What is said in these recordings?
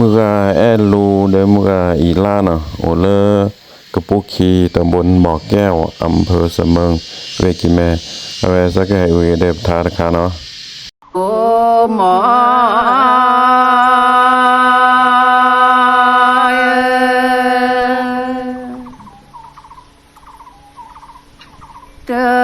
มือกาแอลูเดมือกาอีลานะโอเลกปุกคีตำบลบ่อแก้วอำเภอเสมองเวกิแม่เวสักให้อุยเดบทารคาเนาะโอหมอเด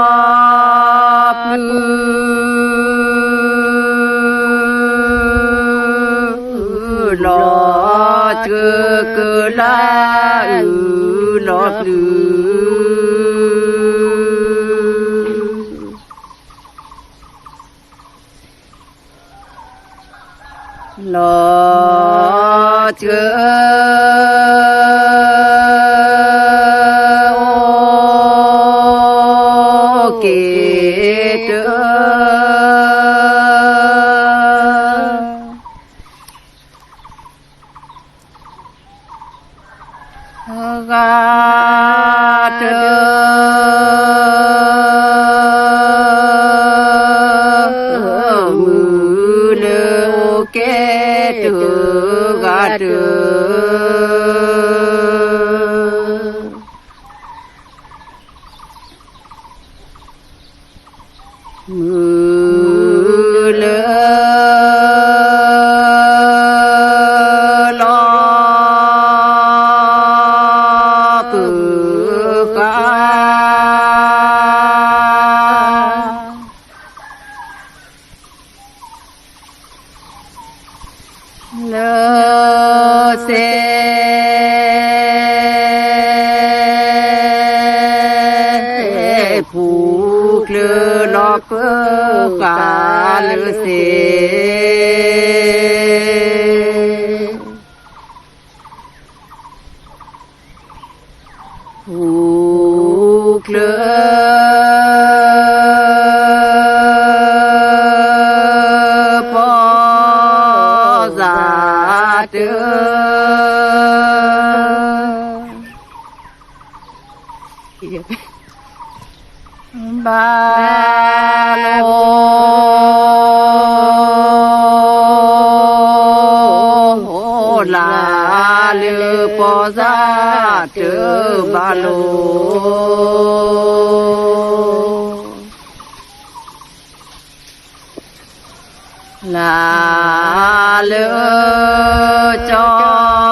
cơ cơ la ừ nó ừ കാറ്റു കാ ลอกกาลเสหูกเลปอซาเตอ ba, ba lô là lư po ra chữ ba lô là lư cho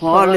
خلق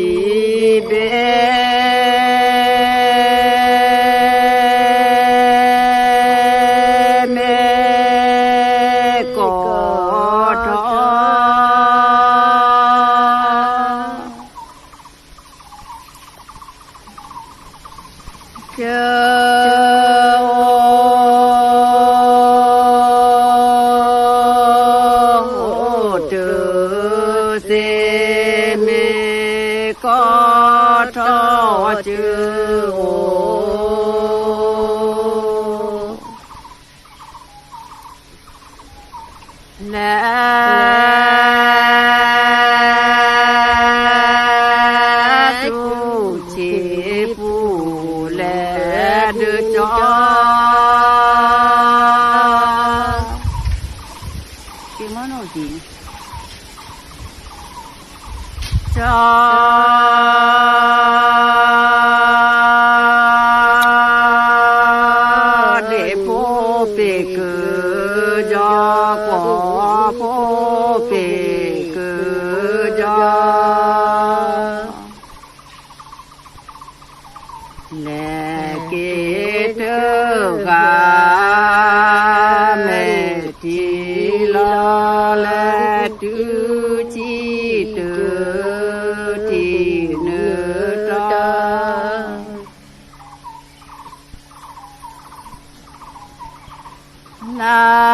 มีก็เท่จือโอแนูชีผู้แลดือจอ bệ phô bệ cử do có phô bệ cử do nè kê tơ gà mẹ chỉ lo là chữ chi ta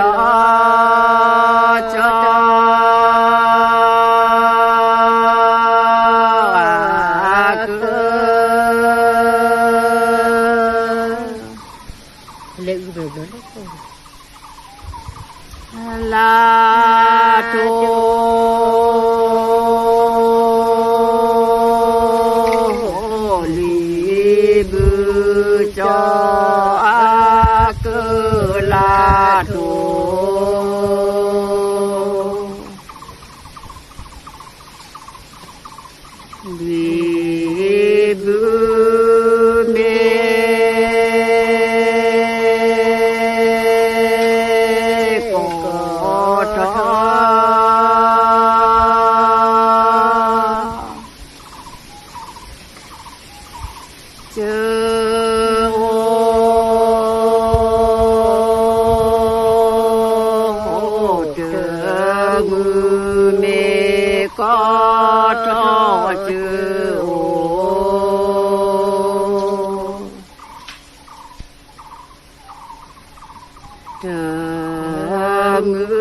呀。move.